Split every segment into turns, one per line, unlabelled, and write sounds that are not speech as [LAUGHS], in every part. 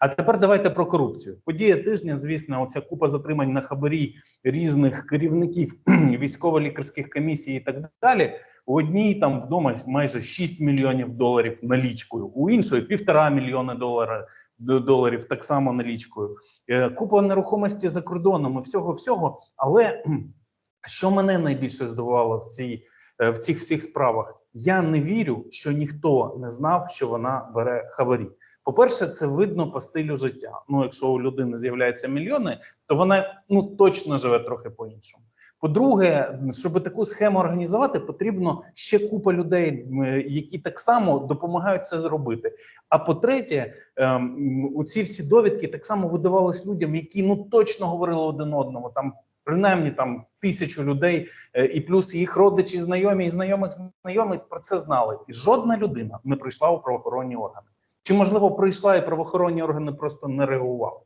А тепер давайте про корупцію. Подія тижня, звісно, оця купа затримань на хабарі різних керівників [CLEARS THROAT] військово-лікарських комісій і так далі. У одній там вдома майже 6 мільйонів доларів налічкою, у іншої півтора мільйони долара, доларів так само налічкою. Е, Купа нерухомості за кордоном і всього всього. Але [CLEARS THROAT] що мене найбільше здивувало в цій е, в цих всіх справах? Я не вірю, що ніхто не знав, що вона бере хабарі. По-перше, це видно по стилю життя. Ну, якщо у людини з'являються мільйони, то вона ну точно живе трохи по-іншому. По-друге, щоб таку схему організувати, потрібно ще купа людей, які так само допомагають це зробити. А по-третє, ем, у ці всі довідки так само видавались людям, які ну точно говорили один одному. Там принаймні там тисячу людей, е, і плюс їх родичі, знайомі і знайомих знайомих про це знали. І жодна людина не прийшла у правоохоронні органи. Чи можливо прийшла і правоохоронні органи просто не реагували?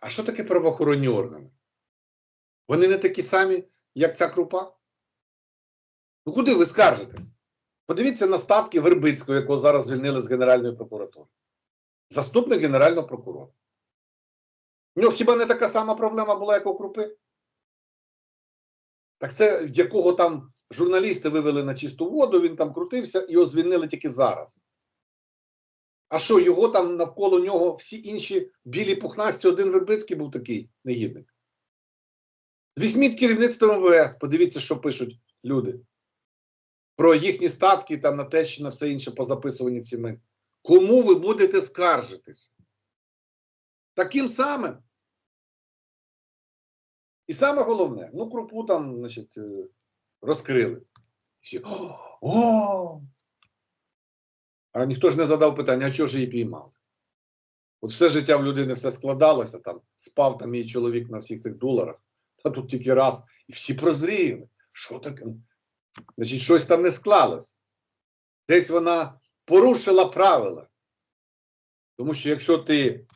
А що таке правоохоронні органи? Вони не такі самі, як ця крупа? Ну куди ви скаржитесь? Подивіться на статки Вербицького, якого зараз звільнили з Генеральної прокуратури. Заступник Генерального прокурора. У нього хіба не така сама проблема була, як у Крупи? Так це якого там журналісти вивели на чисту воду, він там крутився, його звільнили тільки зараз. А що, його там навколо нього всі інші білі пухнасті, один Вербицький був такий негідник. Візьміть керівництво МВС, подивіться, що пишуть люди. Про їхні статки, там на те, що на все інше позаписувані цими. Кому ви будете скаржитись? Таким самим. І саме головне, ну, крупу там, значить, е, розкрили. Всі, О! О! Ніхто ж не задав питання, а чого ж її піймали? От все життя в людини все складалося, там спав там її чоловік на всіх цих доларах, а тут тільки раз, і всі прозріли. Що таке? Значить, щось там не склалось. Десь вона порушила правила. Тому що якщо ти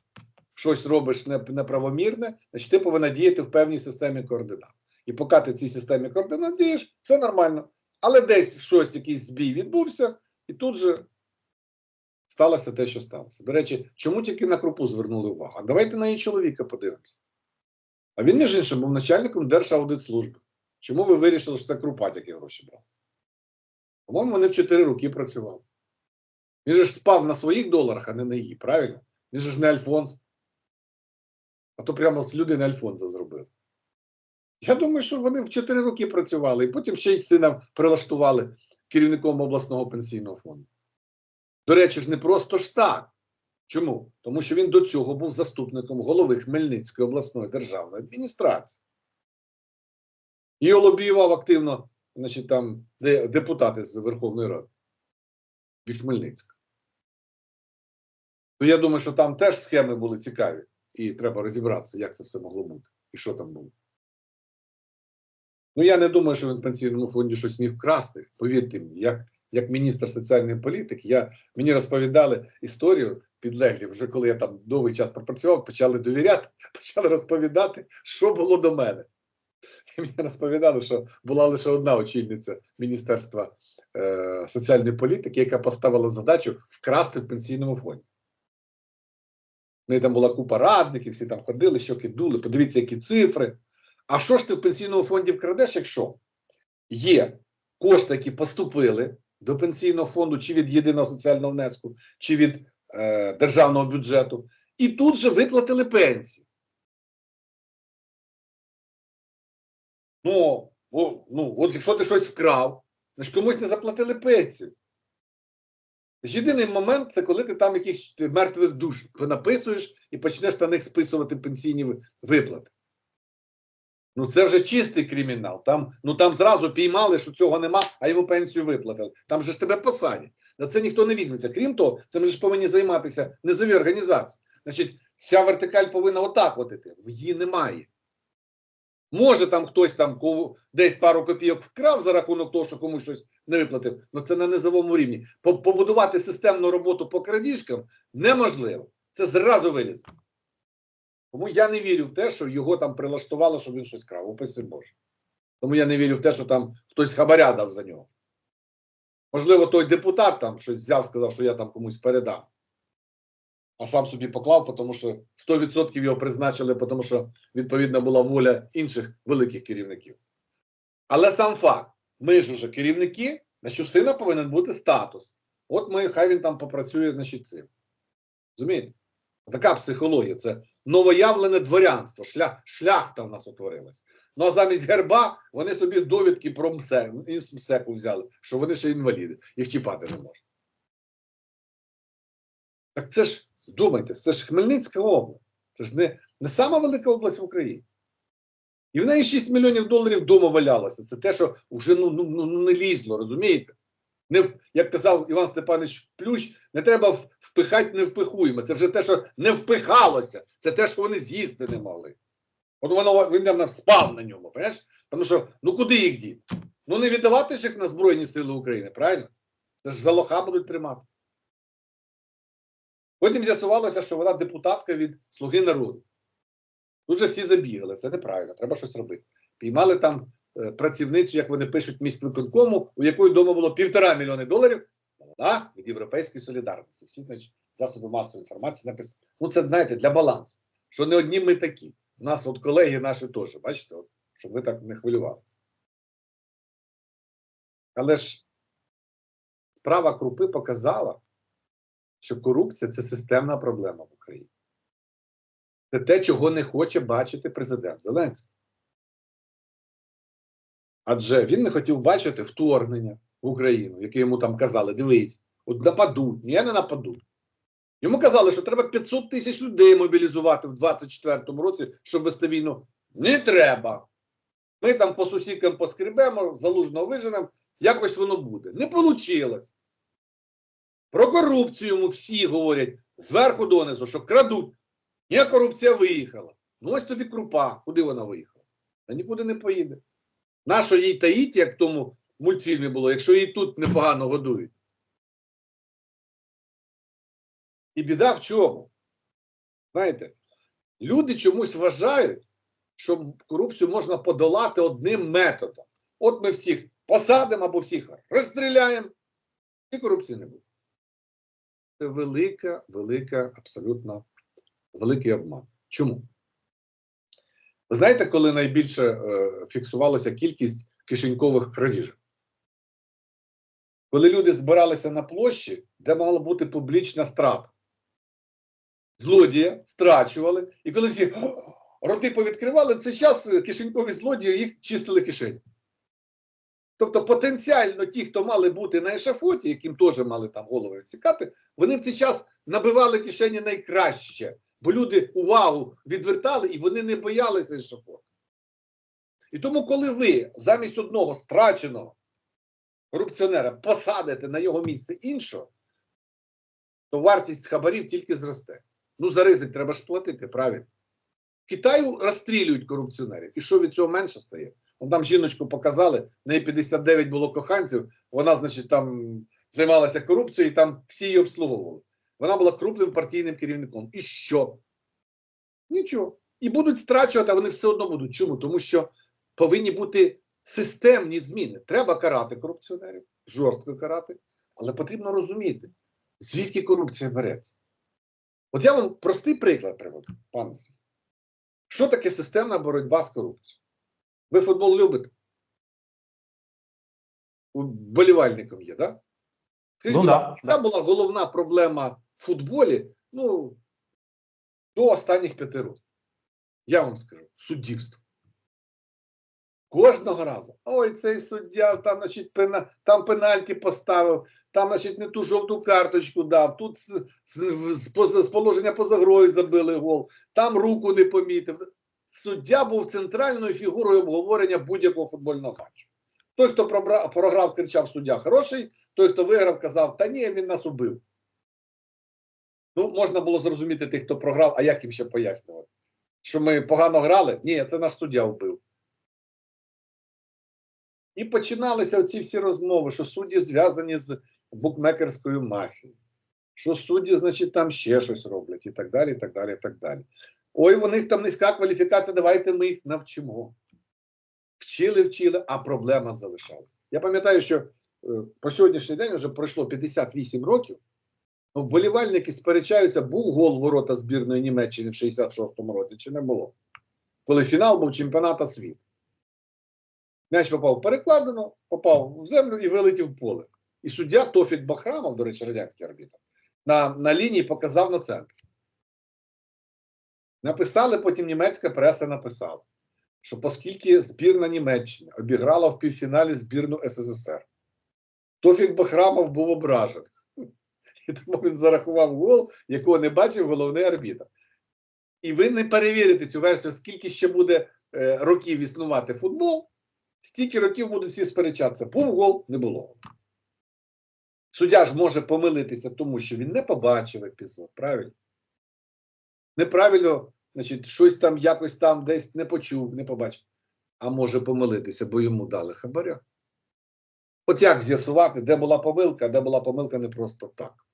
щось робиш неправомірне, значить ти повинна діяти в певній системі координат. І поки ти в цій системі координат дієш, все нормально. Але десь щось, якийсь збій відбувся, і тут же сталося те, що сталося. До речі, чому тільки на крупу звернули увагу? А давайте на її чоловіка подивимося. А він, між іншим, був начальником Держаудитслужби. Чому ви вирішили, що це крупа такі гроші брав? По-моєму, вони в 4 роки працювали. Він же ж спав на своїх доларах, а не на її, правильно? Він же ж не Альфонс. А то прямо з людини Альфонса зробили. Я думаю, що вони в 4 роки працювали, і потім ще й сина прилаштували керівником обласного пенсійного фонду. До речі, ж не просто ж так. Чому? Тому що він до цього був заступником голови Хмельницької обласної державної адміністрації. І лобіював активно, значить, там депутати з Верховної Ради від Хмельницька. То я думаю, що там теж схеми були цікаві, і треба розібратися, як це все могло бути і що там було. Ну, я не думаю, що він в пенсійному фонді щось міг вкрасти. Повірте мені, як, як міністр соціальної політики, я, мені розповідали історію підлеглі, вже коли я там довгий час пропрацював, почали довіряти, [LAUGHS] почали розповідати, що було до мене. І мені розповідали, що була лише одна очільниця Міністерства е, соціальної політики, яка поставила задачу вкрасти в пенсійному фонді. В неї там була купа радників, всі там ходили, щоки дули, подивіться, які цифри. А що ж ти в пенсійному фонді вкрадеш, якщо є кошти, які поступили до пенсійного фонду чи від єдиного соціального внеску, чи від е, державного бюджету, і тут же виплатили пенсії. Ну, о, ну, от якщо ти щось вкрав, значить комусь не заплатили пенсію. Єдиний момент це коли ти там якихось мертвих душ написуєш і почнеш на них списувати пенсійні виплати. Ну це вже чистий кримінал. Там, ну там зразу піймали, що цього нема, а йому пенсію виплатили. Там же ж тебе посадять. На це ніхто не візьметься. Крім того, цим же ж повинні займатися низові організації. Значить, вся вертикаль повинна отак от іти. Її немає. Може там хтось там десь пару копійок вкрав за рахунок того, що комусь щось не виплатив, але це на низовому рівні. Побудувати системну роботу по крадіжкам неможливо. Це зразу виліз. Тому я не вірю в те, що його там прилаштувало, щоб він щось крав. Упаси Боже. Тому я не вірю в те, що там хтось хабаря дав за нього. Можливо, той депутат там щось взяв, сказав, що я там комусь передам. а сам собі поклав, тому що 100% його призначили, тому що відповідна була воля інших великих керівників. Але сам факт, ми ж уже керівники, значить у сина повинен бути статус. От ми, хай він там попрацює, значить, цим. Розумієте? Така психологія. Це новоявлене дворянство, шлях, шляхта в нас утворилась. Ну а замість герба вони собі довідки про МСЕК, із МСЕКу взяли, що вони ще інваліди, їх чіпати не можна. Так це ж, думайте, це ж Хмельницька область. Це ж не, не сама велика область в Україні. І в неї 6 мільйонів доларів вдома валялося. Це те, що вже ну, ну, ну, не лізло, розумієте? Не, як казав Іван Степанович Плющ, не треба впихати невпихуємо. Це вже те, що не впихалося. Це те, що вони з'їсти не могли. От воно він там спав на ньому, понимаєш? Тому що ну куди їх діти? Ну не віддавати ж їх на Збройні Сили України, правильно? Це ж за лоха будуть тримати. Потім з'ясувалося, що вона депутатка від Слуги народу. Тут же всі забігали, це неправильно, треба щось робити. Піймали там працівницю, як вони пишуть, міськвиконкому, у якої вдома було півтора мільйони доларів, молода від Європейської солідарності. Всі значить, засоби масової інформації написали. Ну, це знаєте, для балансу. Що не одні ми такі. У нас от колеги наші теж, бачите, от, щоб ви так не хвилювалися. Але ж справа Крупи показала, що корупція це системна проблема в Україні. Це те, чого не хоче бачити президент Зеленський. Адже він не хотів бачити вторгнення в Україну, яке йому там казали: дивись, от нападуть, ні, не нападуть. Йому казали, що треба 500 тисяч людей мобілізувати в 24-му році, щоб вести війну. Не треба. Ми там по сусідкам поскребемо, залужного виженемо, якось воно буде. Не вийшло. Про корупцію йому всі говорять зверху донизу, що крадуть. Ні, корупція виїхала. Ну ось тобі крупа. Куди вона виїхала? Та нікуди не поїде. Нащо їй таїть, як в тому мультфільмі було, якщо її тут непогано годують? І біда в чому? Знаєте, люди чомусь вважають, що корупцію можна подолати одним методом. От ми всіх посадимо або всіх розстріляємо, і корупції не буде. Це велика, велика, абсолютно великий обман. Чому? Знаєте, коли найбільше е, фіксувалася кількість кишенькових крадіжок? Коли люди збиралися на площі, де мала бути публічна страта. Злодія страчували, і коли всі «О, [GASPS] роти повідкривали, в цей час кишенькові злодії їх чистили кишені. Тобто потенціально ті, хто мали бути на ешафоті, яким теж мали там голови цікати, вони в цей час набивали кишені найкраще, бо люди увагу відвертали і вони не боялися ешафоту. І тому, коли ви замість одного страченого корупціонера посадите на його місце іншого, то вартість хабарів тільки зросте. Ну, за ризик треба ж платити, правильно? Китаю розстрілюють корупціонерів. І що від цього менше стає? Вон там жіночку показали, в неї 59 було коханців, вона, значить, там займалася корупцією, і там всі її обслуговували. Вона була крупним партійним керівником. І що? Нічого. І будуть страчувати, а вони все одно будуть. Чому? Тому що повинні бути системні зміни. Треба карати корупціонерів, жорстко карати, але потрібно розуміти, звідки корупція береться. От я вам простий приклад приведу, пане. Що таке системна боротьба з корупцією? Ви футбол любите? Болівальником є, так? Скажіть,
Ну да,
яка
да.
була головна проблема в футболі ну, до останніх п'яти років? Я вам скажу: суддівство. Кожного разу. Ой, цей суддя там, значить, пена, там пенальті поставив, там, значить, не ту жовту карточку дав, тут з, з, з, з положення поза грою забили гол, там руку не помітив. Суддя був центральною фігурою обговорення будь-якого футбольного матчу. Той, хто програв, кричав суддя хороший, той, хто виграв, казав, та ні, він нас убив. Ну, можна було зрозуміти тих, хто програв, а як їм ще пояснювати? Що ми погано грали? Ні, це наш суддя вбив. І починалися оці всі розмови, що судді зв'язані з букмекерською мафією, що судді, значить, там ще щось роблять, і так далі, і так далі, і так далі. Ой, у них там низька кваліфікація, давайте ми їх навчимо. Вчили, вчили, а проблема залишалась. Я пам'ятаю, що е, по сьогоднішній день вже пройшло 58 років, вболівальники сперечаються, був гол ворота збірної Німеччини в 66-му році, чи не було. Коли фінал був чемпіоната світу. М'яч попав перекладено, попав в землю і вилетів в поле. І суддя Тофік Бахрамов, до речі, радянський арбітр, на, на лінії показав на центр. Написали, потім німецька преса написала, що оскільки збірна Німеччини обіграла в півфіналі збірну СССР, Тофік Бахрамов був ображений. І тому він зарахував гол, якого не бачив головний арбітр. І ви не перевірите цю версію, скільки ще буде е, років існувати футбол, стільки років будуть всі сперечатися. Був гол, не було. Суддя ж може помилитися, тому що він не побачив епізод, правильно? Неправильно, значить, щось там якось там десь не почув, не побачив. А може помилитися, бо йому дали хабаря. От як з'ясувати, де була помилка, де була помилка не просто так.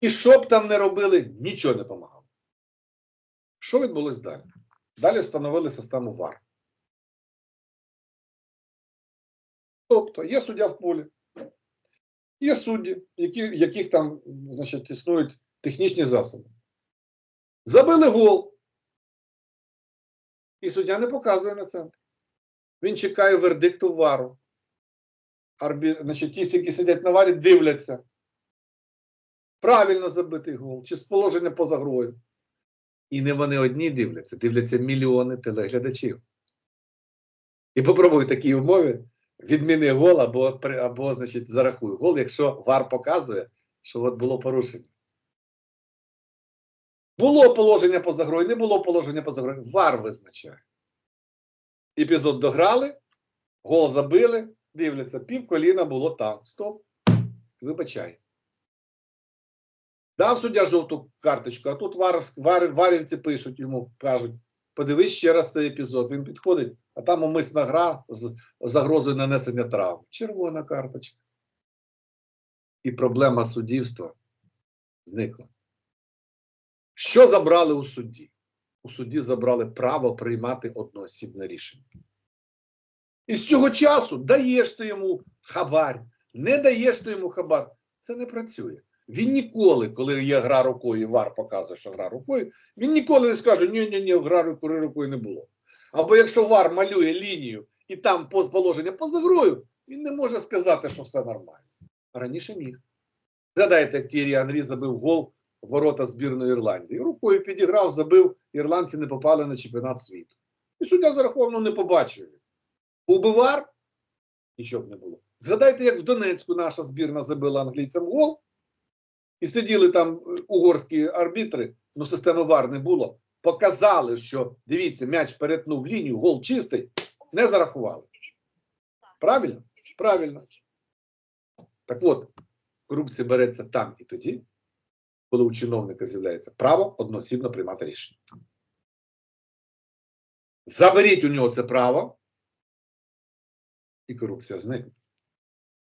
І що б там не робили, нічого не допомагало. Що відбулось далі? Далі встановили систему ВАР. Тобто є суддя в полі, є судді, які, яких там значить, існують технічні засоби. Забили гол. І суддя не показує на центр. Він чекає вердикту вару. Арбі... Значить, ті, які сидять на варі, дивляться. Правильно забитий гол, чи з положення поза грою. І не вони одні дивляться, дивляться мільйони телеглядачів. І попробуй в такій умові відміни гол або, або значить, зарахуй гол, якщо ВАР показує, що от було порушення. Було положення поза грою, не було положення поза грою. ВАР визначає. Епізод дограли, гол забили, дивляться, пів коліна було там. Стоп. Вибачай. Дав суддя жовту карточку, а тут вар, вар, варівці пишуть йому, кажуть, подивись ще раз цей епізод. Він підходить, а там умисна гра з загрозою нанесення травм. Червона карточка. І проблема суддівства зникла. Що забрали у судді? У судді забрали право приймати одноосібне рішення. І з цього часу даєш ти йому хабар, не даєш ти йому хабар. Це не працює. Він ніколи, коли є гра рукою, вар показує, що гра рукою, він ніколи не скаже, ні, ні, ні, гра рукою не було. Або якщо вар малює лінію і там положення поза грою, він не може сказати, що все нормально. Раніше міг. Згадайте, як Тірі Анрі забив гол в ворота збірної Ірландії. Рукою підіграв, забив, ірландці не попали на чемпіонат світу. І суддя зараховано не побачив. Був вар, нічого б не було. Згадайте, як в Донецьку наша збірна забила англійцям гол, і сиділи там е, угорські арбітри, ну системи ВАР не було. Показали, що дивіться, м'яч перетнув лінію, гол чистий, не зарахували. Правильно? Правильно. Так от, корупція береться там і тоді, коли у чиновника з'являється право одноосібно приймати рішення. Заберіть у нього це право, і корупція зникне.